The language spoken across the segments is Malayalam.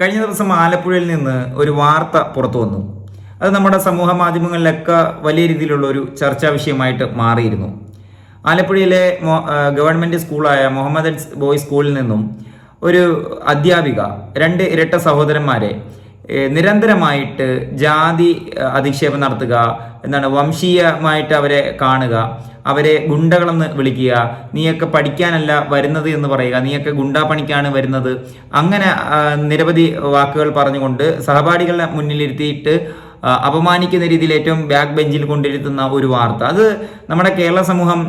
കഴിഞ്ഞ ദിവസം ആലപ്പുഴയിൽ നിന്ന് ഒരു വാർത്ത പുറത്തു വന്നു. അത് നമ്മുടെ സമൂഹ മാധ്യമങ്ങളിലൊക്കെ വലിയ രീതിയിലുള്ള ഒരു ചർച്ചാ വിഷയമായിട്ട് മാറിയിരുന്നു. ആലപ്പുഴയിലെ ഗവൺമെന്റ് സ്കൂളായ മുഹമ്മദ് ബോയ്സ് സ്കൂളിൽ നിന്നും ഒരു അധ്യാപിക രണ്ട് ഇരട്ട സഹോദരന്മാരെ നിരന്തരമായിട്ട് ജാതി അധിക്ഷേപം നടത്തുക എന്താണ് വംശീയമായിട്ട് അവരെ കാണുക അവരെ ഗുണ്ടകളെന്ന് വിളിക്കുക നീയൊക്കെ പഠിക്കാനല്ല വരുന്നത് എന്ന് പറയുക നീയൊക്കെ ഗുണ്ടാപ്പണിക്കാണ് വരുന്നത്. അങ്ങനെ നിരവധി വാക്കുകൾ പറഞ്ഞുകൊണ്ട് സഹപാഠികളെ മുന്നിലിരുത്തിയിട്ട് അപമാനിക്കുന്ന രീതിയിൽ ഏറ്റവും ബാക്ക് ബെഞ്ചിൽ കൊണ്ടിരുത്തുന്ന ഒരു വാർത്ത. അത് നമ്മുടെ കേരള സമൂഹം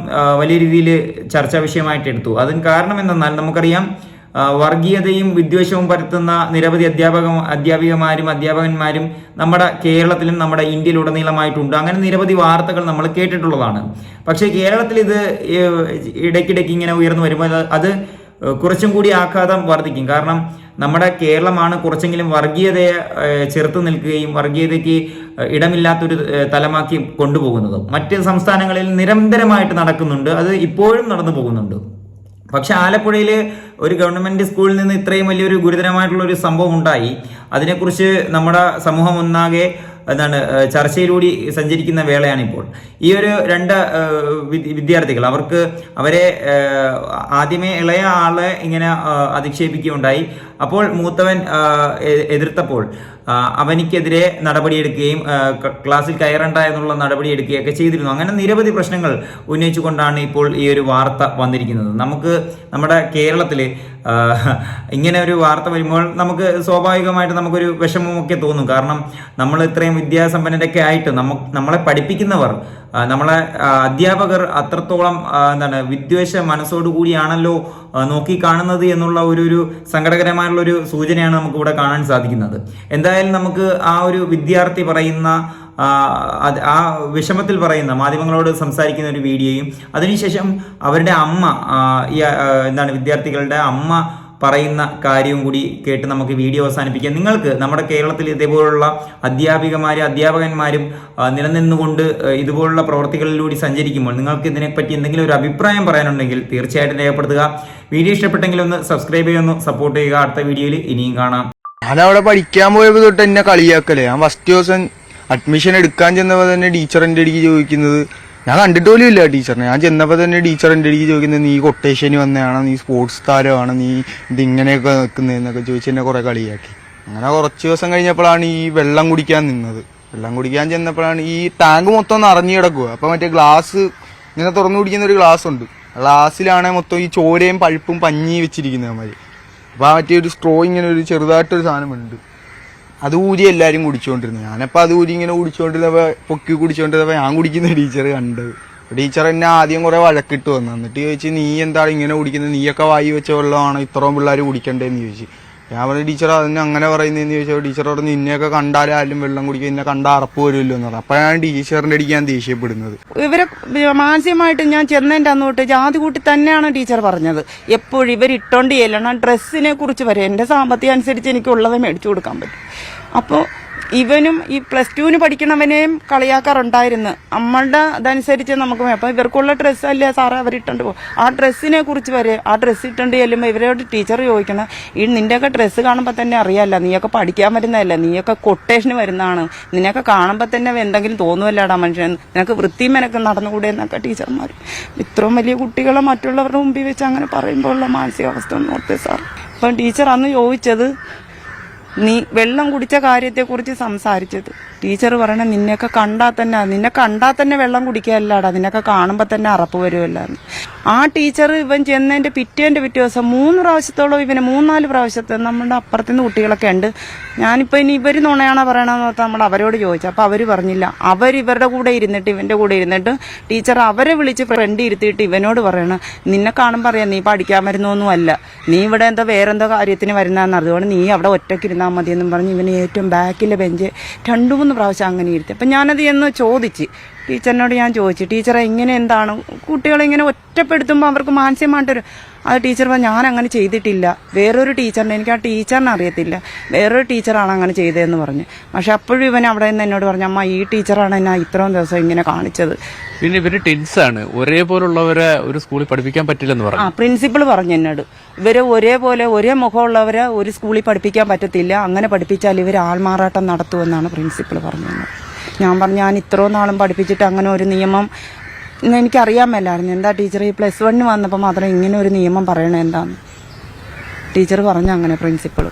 വലിയ രീതിയിൽ ചർച്ചാ വിഷയമായിട്ട് എടുത്തു. അതിന് കാരണം എന്തെന്നാൽ നമുക്കറിയാം വർഗീയതയും വിദ്വേഷവും പരത്തുന്ന നിരവധി അധ്യാപക അധ്യാപികമാരും അധ്യാപകന്മാരും നമ്മുടെ കേരളത്തിലും നമ്മുടെ ഇന്ത്യയിലുടനീളമായിട്ടുണ്ട്. അങ്ങനെ നിരവധി വാർത്തകൾ നമ്മൾ കേട്ടിട്ടുള്ളതാണ്. പക്ഷേ കേരളത്തിൽ ഇത് ഇടയ്ക്കിടയ്ക്ക് ഇങ്ങനെ ഉയർന്നു വരുമ്പോൾ അത് കുറച്ചും കൂടി ആഘാതം വർദ്ധിക്കും. കാരണം നമ്മുടെ കേരളമാണ് കുറച്ചെങ്കിലും വർഗീയതയെ ചെറുത്ത് നിൽക്കുകയും വർഗീയതയ്ക്ക് ഇടമില്ലാത്തൊരു തലമാക്കി കൊണ്ടുപോകുന്നത് മറ്റ് സംസ്ഥാനങ്ങളിൽ നിരന്തരമായിട്ട് നടക്കുന്നുണ്ട്. അത് ഇപ്പോഴും നടന്നു പോകുന്നുണ്ട്. പക്ഷെ ആലപ്പുഴയിൽ ഒരു ഗവൺമെന്റ് സ്കൂളിൽ നിന്ന് ഇത്രയും വലിയൊരു ഗുരുതരമായിട്ടുള്ള ഒരു സംഭവം ഉണ്ടായി. അതിനെക്കുറിച്ച് നമ്മുടെ സമൂഹം ഒന്നാകെ എന്താണ് ചർച്ചയിലൂടെ സഞ്ചരിക്കുന്ന വേളയാണ് ഇപ്പോൾ ഈ ഒരു രണ്ട് വിദ്യാർത്ഥികൾ അവർക്ക് അവരെ ആദ്യമേ ഇളയ ആളെ ഇങ്ങനെ അധിക്ഷേപിക്കുകയുണ്ടായി. അപ്പോൾ മൂത്തവൻ എതിർത്തപ്പോൾ അവനിക്കെതിരെ നടപടിയെടുക്കുകയും ക്ലാസ്സിൽ കയറണ്ട എന്നുള്ള നടപടിയെടുക്കുകയൊക്കെ ചെയ്തിരുന്നു. അങ്ങനെ നിരവധി പ്രശ്നങ്ങൾ ഉന്നയിച്ചുകൊണ്ടാണ് ഇപ്പോൾ ഈ ഒരു വാർത്ത വന്നിരിക്കുന്നത്. നമുക്ക് നമ്മുടെ കേരളത്തിൽ ഇങ്ങനെ ഒരു വാർത്ത വരുമ്പോൾ നമുക്ക് സ്വാഭാവികമായിട്ട് നമുക്കൊരു വിഷമമൊക്കെ തോന്നും. കാരണം നമ്മൾ ഇത്രയും വിദ്യാസമ്പന്നരൊക്കെ ആയിട്ട് നമ്മ നമ്മളെ പഠിപ്പിക്കുന്നവർ നമ്മളെ അധ്യാപകർ അത്രത്തോളം എന്താണ് വിദ്വേഷ മനസ്സോടുകൂടിയാണല്ലോ കൂടിയാണല്ലോ നോക്കി കാണുന്നത് എന്നുള്ള ഒരു ഒരു സങ്കടകരമായുള്ള ഒരു സൂചനയാണ് നമുക്ക് ഇവിടെ കാണാൻ സാധിക്കുന്നത്. എന്തായാലും നമുക്ക് ആ ഒരു വിദ്യാർത്ഥി പറയുന്ന ആ, വിഷമത്തിൽ പറയുന്ന മാധ്യമങ്ങളോട് സംസാരിക്കുന്ന ഒരു വീഡിയോയും അതിനുശേഷം അവരുടെ അമ്മ എന്താണ് വിദ്യാർത്ഥികളുടെ അമ്മ പറയുന്ന കാര്യവും കൂടി കേട്ട് നമുക്ക് വീഡിയോ അവസാനിപ്പിക്കാം. നിങ്ങൾക്ക് നമ്മുടെ കേരളത്തിൽ ഇതേപോലുള്ള അധ്യാപികമാരും അധ്യാപകന്മാരും നിലനിന്നുകൊണ്ട് ഇതുപോലുള്ള പ്രവർത്തികളിലൂടെ സഞ്ചരിക്കുമ്പോൾ നിങ്ങൾക്ക് ഇതിനെപ്പറ്റി എന്തെങ്കിലും ഒരു അഭിപ്രായം പറയാനുണ്ടെങ്കിൽ തീർച്ചയായിട്ടും രേഖപ്പെടുത്തുക. വീഡിയോ ഇഷ്ടപ്പെട്ടെങ്കിൽ ഒന്ന് സബ്സ്ക്രൈബ് ചെയ്യുന്നു സപ്പോർട്ട് ചെയ്യുക. അടുത്ത വീഡിയോയിൽ ഇനിയും കാണാം. ഞാനവിടെ പഠിക്കാൻ പോയത് തൊട്ട് എന്നെ കളിയാക്കലേ. ഞാൻ ഫസ്റ്റ് ദിവസം അഡ്മിഷൻ എടുക്കാൻ ചെന്നപ്പോൾ തന്നെ ടീച്ചർ എന്റെ അടിക്ക് ചോദിക്കുന്നത് ഞാൻ കണ്ടിട്ട് പോലും ഇല്ല ടീച്ചറിനെ ഞാൻ ചെന്നപ്പോ തന്നെ ടീച്ചർ എന്റെ അടുക്ക് ചോദിക്കുന്നത് നീ കൊട്ടേഷന് വന്നതാണോ? നീ സ്പോർട്സ് താരമാണ്? നീ ഇതിങ്ങനെയൊക്കെ നിൽക്കുന്നതെന്നൊക്കെ ചോദിച്ച് എന്നെ കുറെ കളിയാക്കി. അങ്ങനെ കുറച്ച് ദിവസം കഴിഞ്ഞപ്പോഴാണ് ഈ വെള്ളം കുടിക്കാൻ നിന്നത്. വെള്ളം കുടിക്കാൻ ചെന്നപ്പോഴാണ് ഈ ടാങ്ക് മൊത്തം നിറഞ്ഞു കിടക്കുക അപ്പൊ മറ്റേ ഗ്ലാസ് ഇങ്ങനെ തുറന്നു കുടിക്കുന്ന ഒരു ഗ്ലാസ് ഉണ്ട്. ഗ്ലാസ്സിലാണ് മൊത്തം ഈ ചോരയും പഴുപ്പും പഞ്ഞി വെച്ചിരിക്കുന്നത് മാതിരി അപ്പൊ ആ മറ്റേ ഒരു സ്ട്രോ ഇങ്ങനെ ഒരു ചെറുതായിട്ടൊരു സാധനമുണ്ട് അത് ഊരി എല്ലാരും കുടിച്ചോണ്ടിരുന്നു. ഞാനപ്പോ അത് ഊരി ഇങ്ങനെ കുടിച്ചോണ്ടിരുന്നപ്പോ പൊക്കി കുടിച്ചോണ്ടിരുന്നപ്പോ ഞാൻ കുടിക്കുന്ന ടീച്ചർ കണ്ടത് ടീച്ചർ എന്നെ ആദ്യം കുറെ വഴക്കിട്ട് വന്നു. എന്നിട്ട് ചോദിച്ചു നീ എന്താണ് ഇങ്ങനെ കുടിക്കുന്നത്? നീയൊക്കെ വായി വെച്ച വെള്ളമാണ്? ഇത്രയും പിള്ളേർ കുടിക്കണ്ടേന്ന് ചോദിച്ചു. ഞാൻ പറഞ്ഞു ടീച്ചർ അതിന് അങ്ങനെ പറയുന്നതെന്ന് ചോദിച്ചാൽ ടീച്ചർ പറഞ്ഞു നിന്നെയൊക്കെ കണ്ടാലും വെള്ളം കുടിക്കും. നിന്നെ കണ്ട അറപ്പ് വരുമല്ലോ എന്ന് പറഞ്ഞു. അപ്പോഴാണ് ടീച്ചറിന്റെ അടിക്ക് ഞാൻ ദേഷ്യപ്പെടുന്നത്. ഇവരെ മാനസികമായിട്ട് ഞാൻ ചെന്നതിന്റെ അന്ന് തൊട്ട് ജാതി കൂട്ടി തന്നെയാണ് ടീച്ചർ പറഞ്ഞത്. എപ്പോഴും ഇവർ ചെല്ലണം ഡ്രസ്സിനെ കുറിച്ച് വരെ. എന്റെ സാമ്പത്തികം അനുസരിച്ച് എനിക്കുള്ളത് മേടിച്ചു കൊടുക്കാൻ പറ്റും. അപ്പോൾ ഇവനും ഈ പ്ലസ് ടുവിന് പഠിക്കണവനെയും കളിയാക്കാറുണ്ടായിരുന്നു. നമ്മളുടെ അതനുസരിച്ച് നമുക്ക് അപ്പം ഇവർക്കുള്ള ഡ്രസ്സല്ലേ സാറേ അവരിട്ടുണ്ട് പോകും ആ ഡ്രസ്സിനെ കുറിച്ച് വരെ ആ ഡ്രസ്സ് ഇട്ടുണ്ട് ചെല്ലുമ്പോൾ ഇവരോട് ടീച്ചർ ചോദിക്കണം ഈ നിന്റെയൊക്കെ ഡ്രസ്സ് കാണുമ്പോൾ തന്നെ അറിയാമല്ല നീയൊക്കെ പഠിക്കാൻ വരുന്നതല്ല? നീയൊക്കെ കൊട്ടേഷന് വരുന്നതാണ്. നിനക്കെ കാണുമ്പോൾ തന്നെ എന്തെങ്കിലും തോന്നുമല്ലാടാ മനുഷ്യൻ? നിനക്ക് വൃത്തിയും മെനക്ക് നടന്നുകൂടെ എന്നൊക്കെ ടീച്ചർമാർ ഇത്രയും വലിയ കുട്ടികളെ മറ്റുള്ളവരുടെ മുമ്പിൽ വെച്ച് അങ്ങനെ പറയുമ്പോഴുള്ള മാനസികാവസ്ഥ ഒന്ന് ഓർത്തേ സാർ അപ്പം ടീച്ചർ അന്ന് ചോദിച്ചത് നീ വെള്ളം കുടിച്ച കാര്യത്തെക്കുറിച്ച് സംസാരിച്ചത്. ടീച്ചർ പറയണ നിന്നെയൊക്കെ കണ്ടാൽ തന്നെ നിന്നെ കണ്ടാൽ തന്നെ വെള്ളം കുടിക്കാല്ലാടാ നിന്നെയൊക്കെ കാണുമ്പോൾ തന്നെ അറപ്പ് വരുമല്ലാന്ന് ആ ടീച്ചർ ഇവൻ ചെന്നതിന്റെ പിറ്റേന്റെ പിറ്റേ ദിവസം മൂന്ന് പ്രാവശ്യത്തോളം ഇവന് മൂന്നാൽ പ്രാവശ്യത്തെ നമ്മുടെ അപ്പുറത്തുനിന്ന് കുട്ടികളൊക്കെ ഉണ്ട്. ഞാനിപ്പോൾ ഇനി ഇവർ നുണയാണോ പറയണമെന്ന് പറഞ്ഞാൽ നമ്മൾ അവരോട് ചോദിച്ചു. അപ്പോൾ അവർ പറഞ്ഞില്ല. അവർ ഇവരുടെ കൂടെ ഇരുന്നിട്ട് ഇവന്റെ കൂടെ ഇരുന്നിട്ട് ടീച്ചർ അവരെ വിളിച്ച് ഫ്രണ്ട് ഇരുത്തിയിട്ട് ഇവനോട് പറയണം. നിന്നെ കാണുമ്പോൾ അറിയാം നീ പഠിക്കാൻ വരുന്നൊന്നും അല്ല. നീ ഇവിടെ എന്തോ വേറെന്തോ കാര്യത്തിന് വരുന്നതെന്ന് അതുകൊണ്ട് നീ അവിടെ ഒറ്റയ്ക്ക് ഇരുന്നാൽ മതി എന്നും പറഞ്ഞ് ഇവന് ഏറ്റവും ബാക്കിലെ ബെഞ്ച് രണ്ടു മൂന്ന് പ്രാവശ്യം അങ്ങനെ ഇരുത്തി. അപ്പം ഞാനത് എന്ന് ചോദിച്ച്. ടീച്ചറിനോട് ഞാൻ ചോദിച്ചു ടീച്ചറെ ഇങ്ങനെ എന്താണ്? കുട്ടികളെ ഇങ്ങനെ ഒറ്റ ഒറ്റപ്പെടുത്തുമ്പോൾ അവർക്ക് മാനസികമായിട്ടൊരു ആ ടീച്ചർ പറഞ്ഞു ഞാൻ അങ്ങനെ ചെയ്തിട്ടില്ല. വേറൊരു ടീച്ചറിനെ എനിക്ക് ആ ടീച്ചറിനെ അറിയത്തില്ല. വേറൊരു ടീച്ചറാണ് അങ്ങനെ ചെയ്തതെന്ന് പറഞ്ഞു. പക്ഷെ അപ്പോഴും ഇവൻ അവിടെ നിന്ന് എന്നോട് പറഞ്ഞു അമ്മ ഈ ടീച്ചറാണ് എന്നെ ഇത്രയും ദിവസം ഇങ്ങനെ കാണിച്ചത്. പിന്നെ ഇവർ ടിൻസ് ആണ്. ഒരേപോലുള്ളവരെ ഒരു സ്കൂളിൽ പഠിപ്പിക്കാൻ പറ്റില്ലെന്ന് ആ പറഞ്ഞു പ്രിൻസിപ്പൾ പറഞ്ഞു എന്നോട്. ഇവർ ഒരേപോലെ ഒരേ മുഖമുള്ളവരെ ഒരു സ്കൂളിൽ പഠിപ്പിക്കാൻ പറ്റത്തില്ല. അങ്ങനെ പഠിപ്പിച്ചാൽ ഇവർ ആൾമാറാട്ടം നടത്തുമെന്നാണ് പ്രിൻസിപ്പൾ പറഞ്ഞത്. ഞാൻ പറഞ്ഞു ഞാൻ ഇത്രയും നാളും പഠിപ്പിച്ചിട്ട് അങ്ങനെ ഒരു നിയമം എനിക്കറിയാൻ മേലായിരുന്നു. എന്താ ടീച്ചർ ഈ പ്ലസ് വണ്ണിന് വന്നപ്പോൾ മാത്രം ഇങ്ങനെ ഒരു നിയമം പറയണത് എന്താന്ന്. ടീച്ചർ പറഞ്ഞു അങ്ങനെ പ്രിൻസിപ്പൾ